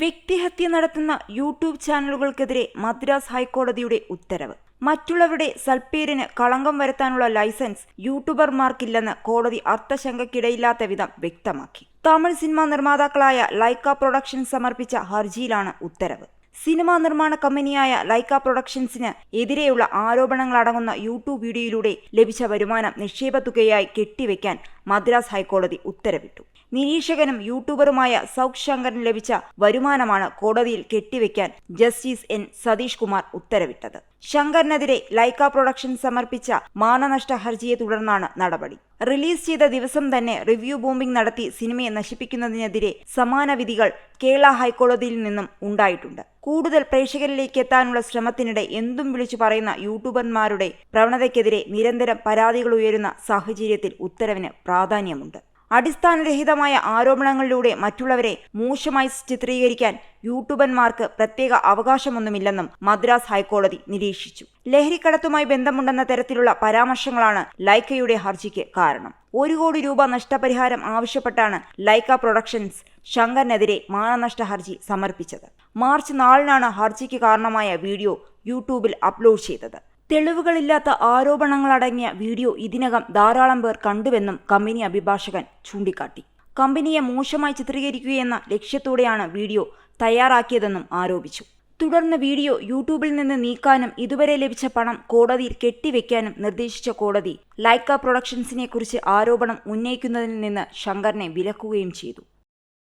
വ്യക്തിഹത്യ നടത്തുന്ന യൂട്യൂബ് ചാനലുകൾക്കെതിരെ മദ്രാസ് ഹൈക്കോടതിയുടെ ഉത്തരവ്. മറ്റുള്ളവരുടെ സൽപ്പേരിന് കളങ്കം വരുത്താനുള്ള ലൈസൻസ് യൂട്യൂബർമാർക്കില്ലെന്ന് കോടതി അർത്ഥശങ്കയ്ക്കിടയില്ലാത്ത വിധം വ്യക്തമാക്കി. തമിഴ് സിനിമാ നിർമ്മാതാക്കളായ ലൈക്ക പ്രൊഡക്ഷൻ സമർപ്പിച്ച ഹർജിയിലാണ് ഉത്തരവ്. സിനിമാ നിർമ്മാണ കമ്പനിയായ ലൈക്ക പ്രൊഡക്ഷൻസിന് എതിരെയുള്ള ആരോപണങ്ങളടങ്ങുന്ന യൂട്യൂബ് വീഡിയോയിലൂടെ ലഭിച്ച വരുമാനം നിക്ഷേപ തുകയായി കെട്ടിവെക്കാൻ മദ്രാസ് ഹൈക്കോടതി ഉത്തരവിട്ടു. നിരീക്ഷകനും യൂട്യൂബറുമായ സൗഖ് ശങ്കറിന് ലഭിച്ച വരുമാനമാണ് കോടതിയിൽ കെട്ടിവെക്കാൻ ജസ്റ്റിസ് എൻ സതീഷ് കുമാർ ഉത്തരവിട്ടത്. ശങ്കറിനെതിരെ ലൈക്ക പ്രൊഡക്ഷൻ സമർപ്പിച്ച മാനനഷ്ട ഹർജിയെ തുടർന്നാണ് നടപടി. റിലീസ് ചെയ്ത ദിവസം തന്നെ റിവ്യൂ ബോംബിംഗ് നടത്തി സിനിമയെ നശിപ്പിക്കുന്നതിനെതിരെ സമാന വിധികൾ കേരള ഹൈക്കോടതിയിൽ നിന്നും ഉണ്ടായിട്ടുണ്ട്. കൂടുതൽ പ്രേക്ഷകരിലേക്ക് എത്താനുള്ള ശ്രമത്തിനിടെ എന്തും വിളിച്ചു പറയുന്ന യൂട്യൂബർമാരുടെ പ്രവണതയ്ക്കെതിരെ നിരന്തരം പരാതികൾ ഉയരുന്ന സാഹചര്യത്തിൽ ഉത്തരവിന് പ്രാധാന്യമുണ്ട്. അടിസ്ഥാനരഹിതമായ ആരോപണങ്ങളിലൂടെ മറ്റുള്ളവരെ മോശമായി ചിത്രീകരിക്കാൻ യൂട്യൂബന്മാർക്ക് പ്രത്യേക അവകാശമൊന്നുമില്ലെന്നും മദ്രാസ് ഹൈക്കോടതി നിരീക്ഷിച്ചു. ലഹരിക്കടത്തുമായി ബന്ധമുണ്ടെന്ന തരത്തിലുള്ള പരാമർശങ്ങളാണ് ലൈക്കയുടെ ഹർജിക്ക് കാരണം. ഒരു കോടി രൂപ നഷ്ടപരിഹാരം ആവശ്യപ്പെട്ടാണ് ലൈക്ക പ്രൊഡക്ഷൻസ് ശങ്കറിനെതിരെ മാനനഷ്ട ഹർജി സമർപ്പിച്ചത്. മാർച്ച് നാലിനാണ് ഹർജിക്ക് കാരണമായ വീഡിയോ യൂട്യൂബിൽ അപ്ലോഡ് ചെയ്തത്. തെളിവുകളില്ലാത്ത ആരോപണങ്ങളടങ്ങിയ വീഡിയോ ഇതിനകം ധാരാളം പേർ കണ്ടുവെന്നും കമ്പനി അഭിഭാഷകൻ ചൂണ്ടിക്കാട്ടി. കമ്പനിയെ മോശമായി ചിത്രീകരിക്കുകയെന്ന ലക്ഷ്യത്തോടെയാണ് വീഡിയോ തയ്യാറാക്കിയതെന്നും ആരോപിച്ചു. തുടർന്ന് വീഡിയോ യൂട്യൂബിൽ നിന്ന് നീക്കാനും ഇതുവരെ ലഭിച്ച പണം കോടതിയിൽ കെട്ടിവെക്കാനും നിർദ്ദേശിച്ച കോടതി ലൈക്ക പ്രൊഡക്ഷൻസിനെക്കുറിച്ച് ആരോപണം ഉന്നയിക്കുന്നതിൽ നിന്ന് ശങ്കറിനെ വിലക്കുകയും ചെയ്തു.